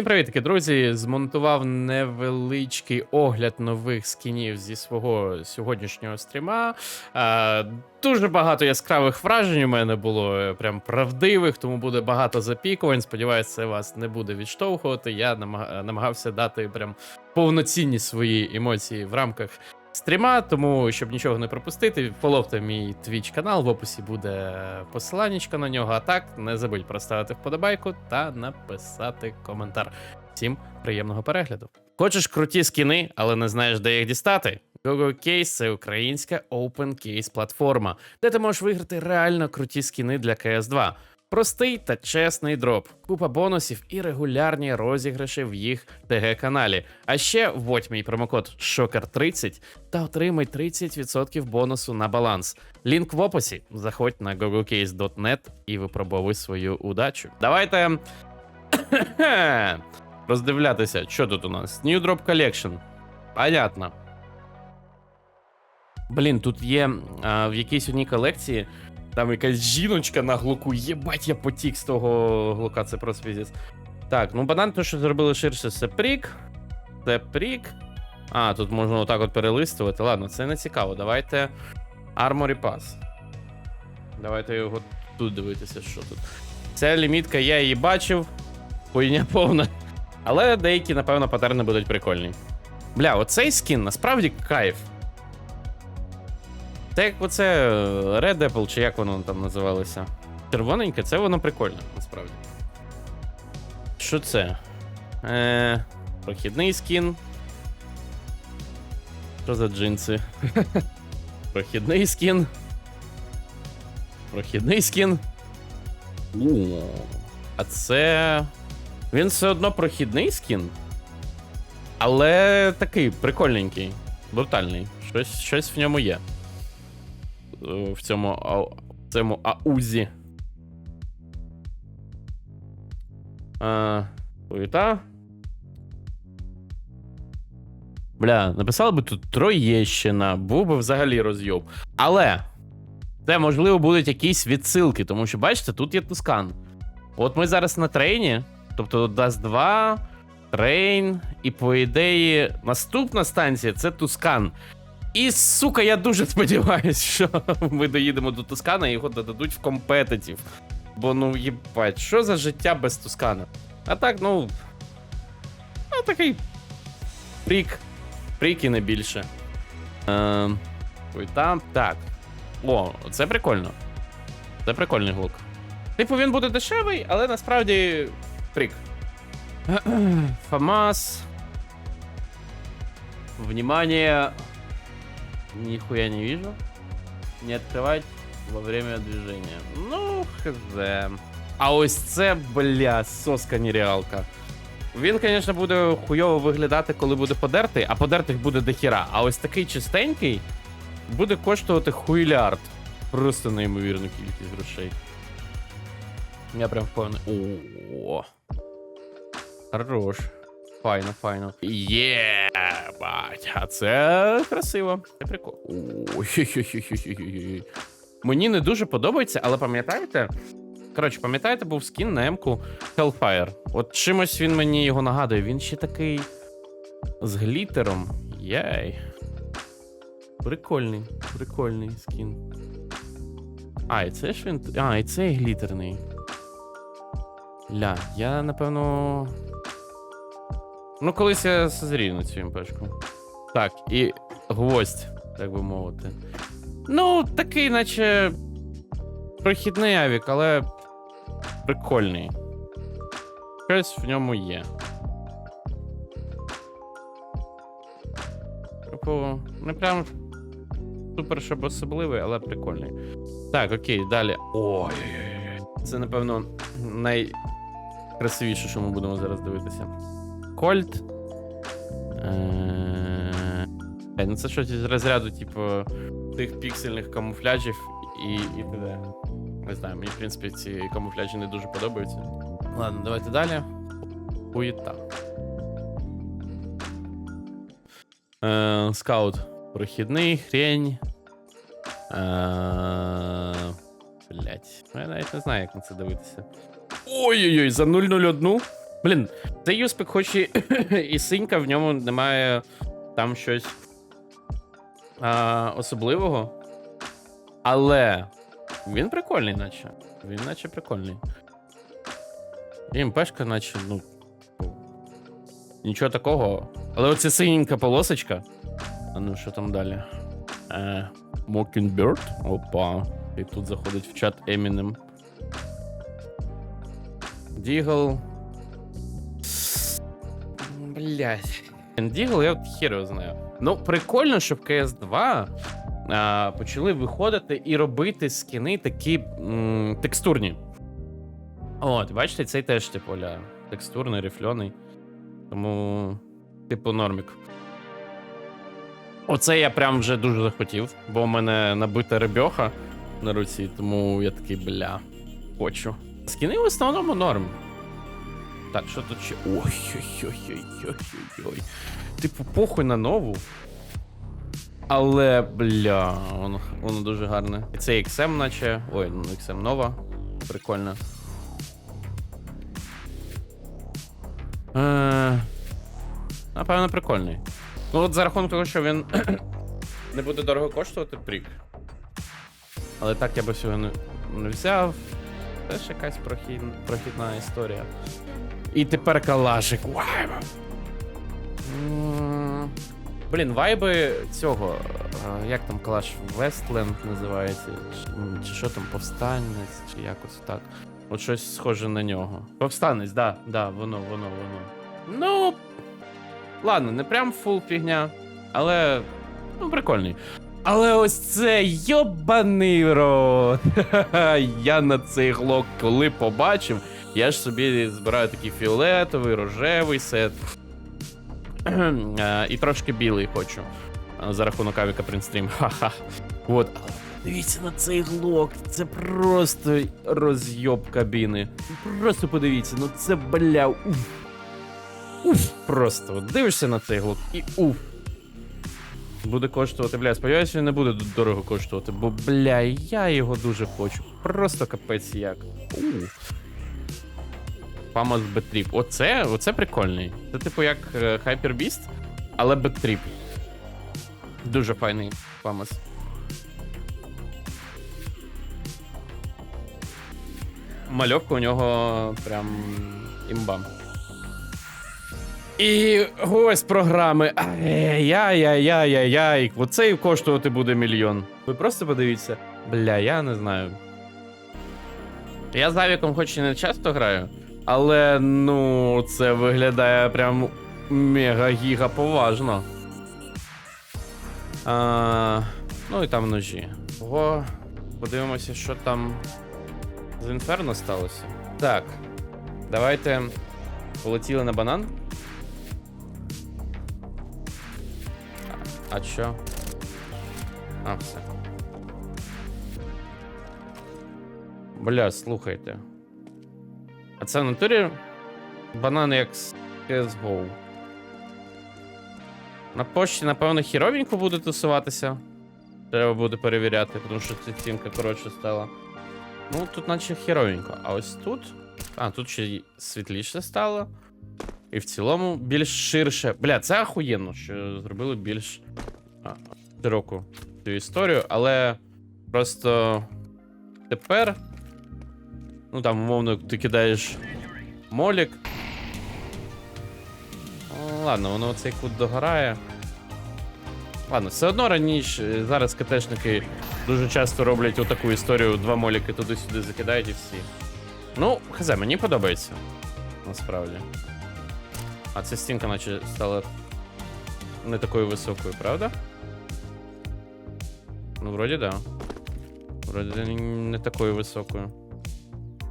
Всім привітки, друзі! Змонтував невеличкий огляд нових скінів зі свого сьогоднішнього стріма. Е, дуже багато яскравих вражень у мене було, е, прям правдивих, тому буде багато запікувань. Сподіваюсь, це вас не буде відштовхувати. Я намагався дати прям повноцінні свої емоції в рамках стріма, тому щоб нічого не пропустити, фоловте мій твіч канал, в описі буде посиланнячко на нього. А так, не забудь проставити вподобайку та написати коментар. Всім приємного перегляду. Хочеш круті скіни, але не знаєш, де їх дістати? GoGo Case – це українська open case платформа, де ти можеш виграти реально круті скіни для CS2. Простий та чесний дроп, купа бонусів і регулярні розіграші в їх ТГ-каналі. А ще вводь мій промокод SHOCKER30 та отримай 30% бонусу на баланс. Лінк в описі. Заходь на gogocase.net і випробовуй свою удачу. Давайте роздивлятися, що тут у нас. New Drop Collection. Понятно. Блін, тут є а, в якійсь одній колекції. Там якась жіночка на глуку. Єбать, я потік з того глука, це просто піздець. Так, ну банан, то, що зробили ширше, це прік. Це прік. А, тут можна отак от перелистувати. Ладно, це не цікаво. Давайте. Armory Pass. Давайте його тут дивитися, що тут. Ця лімітка, я її бачив. Хуйня повна. Але деякі, напевно, патерни будуть прикольні. Бля, оцей скін насправді кайф. Це як оце е, Red Apple, чи як воно там називалося. Червоненьке, це воно прикольне, насправді. Що це? Е, прохідний скін. Що за джинси? Прохідний скін. Прохідний скін. А це. Він все одно прохідний скін. Але такий прикольненький, брутальний. Щось, щось в ньому є. Е, В цьому, в цьому аузі. А, Хуєта. Бля, написали би тут Троєщина, був би взагалі розйоб. Але це, можливо, будуть якісь відсилки, тому що, бачите, тут є Тускан. От ми зараз на трейні, тобто Dust 2, трейн, і по ідеї, наступна станція це Тускан. І, сука, я дуже сподіваюся, що ми доїдемо до Тускана і його додадуть в компетитів. Бо, ну, їбать, що за життя без Тускана? А так, ну. Ну, такий. Фрік. Фрік і не більше. Ем, ой, там. Так. О, це прикольно. Це прикольний глук. Типу, він буде дешевий, але насправді фрік. Фамас. Внимание. Нихуя не вижу. Не открывать во время движения. Ну, хз. А ось це, бля, соска нереалка. Він, звісно, буде хуйово виглядати, коли буде подертий, а подертих буде дохіра. А ось такий чистенький буде коштувати хуйлярд. Просто неймовірну кількість грошей. Я прям впевнений. О. Хорош. Файно, файно. Єбать, а це красиво. Це прикол. Мені не дуже подобається, але пам'ятаєте? Коротше, пам'ятаєте, був скін на М-ку Hellfire. От чимось він мені його нагадує. Він ще такий з глітером. Яй. Прикольний, прикольний скін. А, і це ж він. А, і цей глітерний. Ля, я напевно. Ну, колись я созрію на цю імпешку. Так, і гвоздь, так би мовити. Ну, такий, наче. Прохідний авік, але прикольний. Щось в ньому є. Типу, не прям супер щоб особливий, але прикольний. Так, окей, далі. Ой-ой-ой. Це, напевно, найкрасивіше, що ми будемо зараз дивитися. Кольт. Е, Ну це щось з розряду, типу, тих піксельних камуфляжів і, і т.д. Не знаю, мені, в принципі, ці камуфляжі не дуже подобаються. Ладно, давайте далі. Хуєта. Е, скаут. Прохідний, хрень. Е, блять. Я навіть не знаю, як на це дивитися. Ой-ой-ой, за 001. Блін, цей юспік, хоч і, і синька, в ньому немає там щось а, особливого. Але він прикольний, наче. Він наче прикольний. І МПшка, наче, ну. Нічого такого. Але оця синенька полосочка. А ну, що там далі? Е, Mockingbird? Опа. І тут заходить в чат Eminem. Дігл. Блять. Дігл, я от хер його знаю. Ну, прикольно, що в CS2 а, почали виходити і робити скіни такі м, текстурні. От, бачите, цей теж, типу, ля, текстурний, рифльоний. Тому, типу, нормік. Оце я прям вже дуже захотів, бо в мене набита ребьоха на руці, тому я такий, бля, хочу. Скіни в основному норм. Так, що тут ще. Ой-ой-ой-ой-ой-ой. Типу, похуй на нову. Але, бля, воно, воно дуже гарне. І це XM, наче. Ой, ну XM нова. Прикольно. Е, напевно, прикольний. Ну, от за рахунок того, що він не буде дорого коштувати, прик. Але так я би всього не, не взяв. Теж якась прохід, прохідна історія. І тепер калашик. Блін, вайби цього. е, Як там калаш Вестленд називається? Чи, чи що там, повстанець, чи якось так. От щось схоже на нього. Повстанець, да, да, воно, воно, воно. Ну. Ладно, не прям фул фігня, але. Ну, прикольний. Але ось це йобаний рот. Я на цей глок, коли побачив, я ж собі збираю такий фіолетовий, рожевий сет. Е, І трошки білий хочу. е, За рахунок авіка Принстрім. Ха-ха. От. Дивіться на цей глок. Це просто розйоб кабіни. Просто подивіться, ну це бля. Уф. Уф. Просто. Дивишся на цей глок і уф. Буде коштувати, бля, сподіваюся, він не буде дорого коштувати, бо, бля, я його дуже хочу. Просто капець як. У. Фамос Бетріп. Оце, оце прикольний. Це типу як е, Hyper Beast, але Бетріп. Дуже файний Фамос. Мальовка у нього прям імба. І ось програми. Ай-яй-яй-яй-яй. Оце коштувати буде мільйон. Ви просто подивіться. Бля, я не знаю. Я з Авіком хоч і не часто граю, але ну, це виглядає прям мега-гіга поважно. А, ну і там ножі. Ого, подивимося, що там з інферно сталося. Так. Давайте полетіли на банан. А що? А, все. Бля, слухайте. А це в натурі банан як з CSGO. На пошті, напевно, хіровенько буде тусуватися. Треба буде перевіряти, тому що ця цінка коротше стала. Ну, тут наче хіровенько. А ось тут. А, тут ще світліше стало. І в цілому більш ширше. Бля, це ахуєнно, що зробили більш широку цю історію, але просто тепер. Ну там, умовно, ти кидаєш молік. Ладно, воно цей кут догорає. Ладно, все одно раніше зараз КТшники дуже часто роблять отаку історію, два моліки туди-сюди закидають і всі. Ну, хз, мені подобається. Насправді. А ця стінка, наче стала не такою високою, правда? Ну, вроді, да. Вроді не такою високою.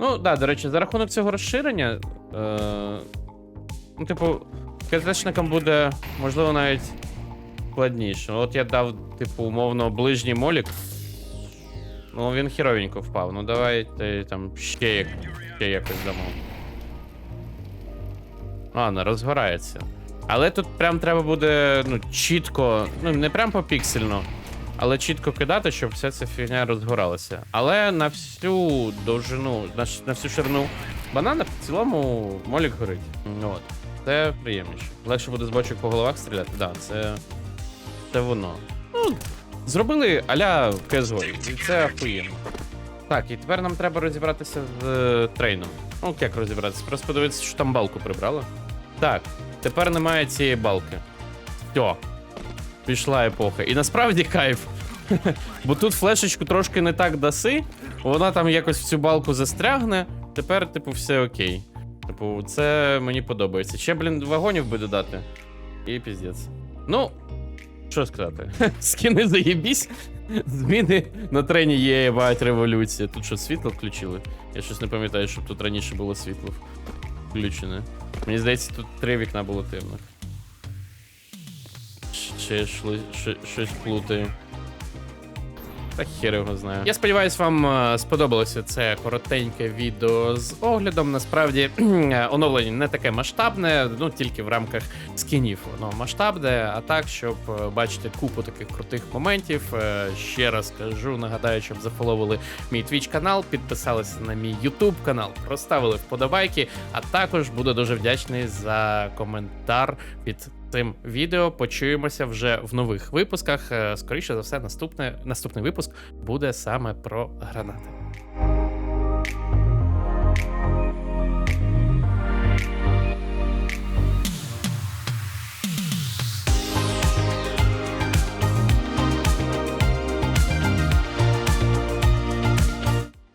Ну, да, до речі, за рахунок цього розширення. Е, ну, типу, КТшникам буде, можливо, навіть складніше. От я дав, типу, умовно, ближній молік. Ну, він хіровенько впав. Ну давайте там ще, як, ще якось дамо. А, розгорається. Але тут прям треба буде, ну, чітко, ну, не прям попіксельно, але чітко кидати, щоб вся ця фігня розгоралася. Але на всю довжину, на, на всю ширину банана в цілому молік горить. От. Це приємніше. Легше буде з бочок по головах стріляти. Да, це. Це воно. Ну, зробили аля CSGO, і це охуєнно. Так, і тепер нам треба розібратися з е, трейном. Ну, як розібратися? Просто подивитися, що там балку прибрали. Так, тепер немає цієї балки. Все. Пішла епоха. І насправді кайф. Бо тут флешечку трошки не так даси, вона там якось в цю балку застрягне. Тепер, типу, все окей. Типу, це мені подобається. Ще, блін, вагонів би додати. І піздець. Ну, що сказати? Скіни заєбісь. Зміни на трені є єбать революція. Тут що, світло включили? Я щось не пам'ятаю, щоб тут раніше було світло включене. Мені здається, тут три вікна було темних. Чи я шли- щ- щось плутаю. Та хер його знає. Я сподіваюся, вам е, сподобалося це коротеньке відео з оглядом. Насправді оновлення не таке масштабне, ну тільки в рамках скінів воно масштабне. А так, щоб е, бачити купу таких крутих моментів. е, Ще раз кажу, нагадаю, щоб зафоловили мій Twitch канал, підписалися на мій YouTube канал, проставили вподобайки. А також буду дуже вдячний за коментар під цим відео. Почуємося вже в нових випусках. Е, Скоріше за все, наступне, наступний випуск буде саме про гранати.